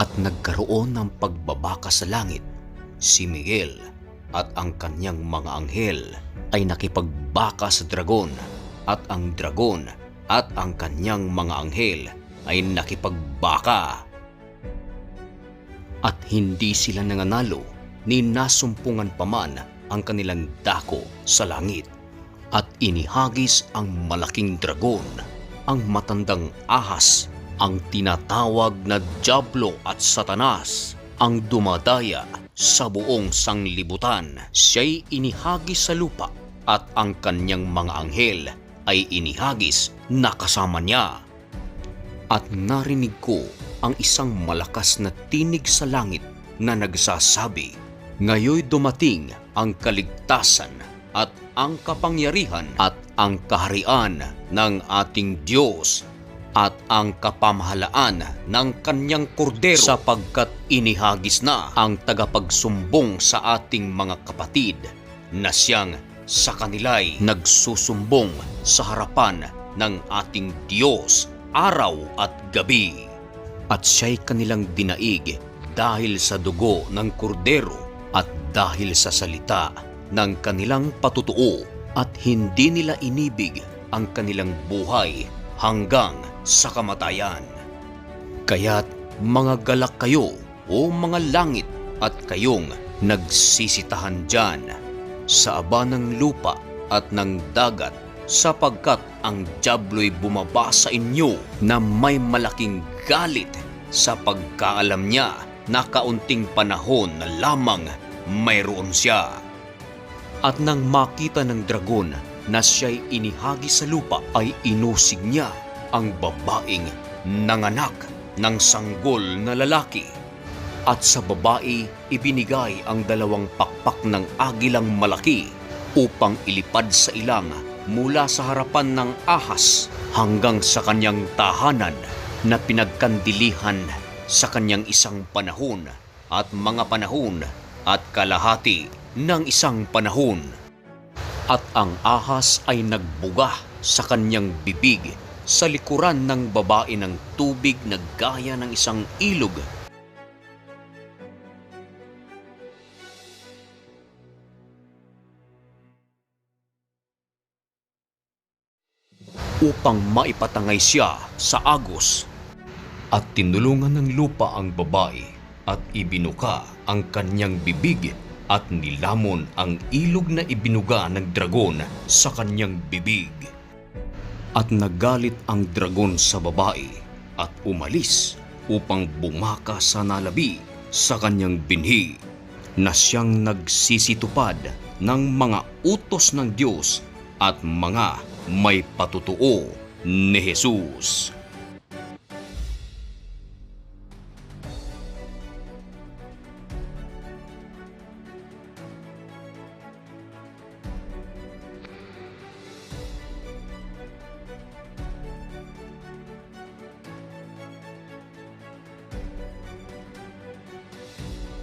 at nagkaroon ng pagbabaka sa langit. Si Miguel at ang kanyang mga anghel ay nakipagbaka sa dragon at ang dragon at ang kanyang mga anghel ay nakipagbaka. At hindi sila nanganalo ni nasumpungan pa man ang kanilang dako sa langit. At inihagis ang malaking dragon, ang matandang ahas, ang tinatawag na Diablo at Satanas, ang dumadaya sa buong sanglibutan. Siya'y inihagis sa lupa at ang kanyang mga anghel ay inihagis na kasama niya. At narinig ko ang isang malakas na tinig sa langit na nagsasabi, Ngayoy dumating ang kaligtasan at ang kapangyarihan at ang kaharian ng ating Diyos at ang kapamahalaan ng kanyang kordero sapagkat inihagis na ang tagapagsumbong sa ating mga kapatid na siyang sa kanila'y nagsusumbong sa harapan ng ating Diyos araw at gabi. At siya'y kanilang dinaig dahil sa dugo ng kordero at dahil sa salita ng kanilang patutuo at hindi nila inibig ang kanilang buhay hanggang sa kamatayan. Kaya't mga galak kayo o mga langit at kayong nagsisitahan dyan sa aba ng lupa at ng dagat sapagkat ang Diablo'y bumaba sa inyo na may malaking galit sa pagkaalam niya na kaunting panahon na lamang mayroon siya. At nang makita ng dragon na siya'y inihagi sa lupa ay inusig niya ang babaeng nanganak ng sanggol na lalaki. At sa babae ibinigay ang dalawang pakpak ng agilang malaki upang ilipad sa ilang mula sa harapan ng ahas hanggang sa kanyang tahanan na pinagkandilihan sa kanyang isang panahon at mga panahon at kalahati ng isang panahon. At ang ahas ay nagbuga sa kanyang bibig sa likuran ng babae ng tubig na gaya ng isang ilog upang maipatangay siya sa agos. At tinulungan ng lupa ang babae at ibinuka ang kanyang bibig at nilamon ang ilog na ibinuga ng dragon sa kanyang bibig. At nagalit ang dragon sa babae at umalis upang bumaka sa nalabi sa kanyang binhi na siyang nagsisitupad ng mga utos ng Diyos at mga may patutuo ni Jesus.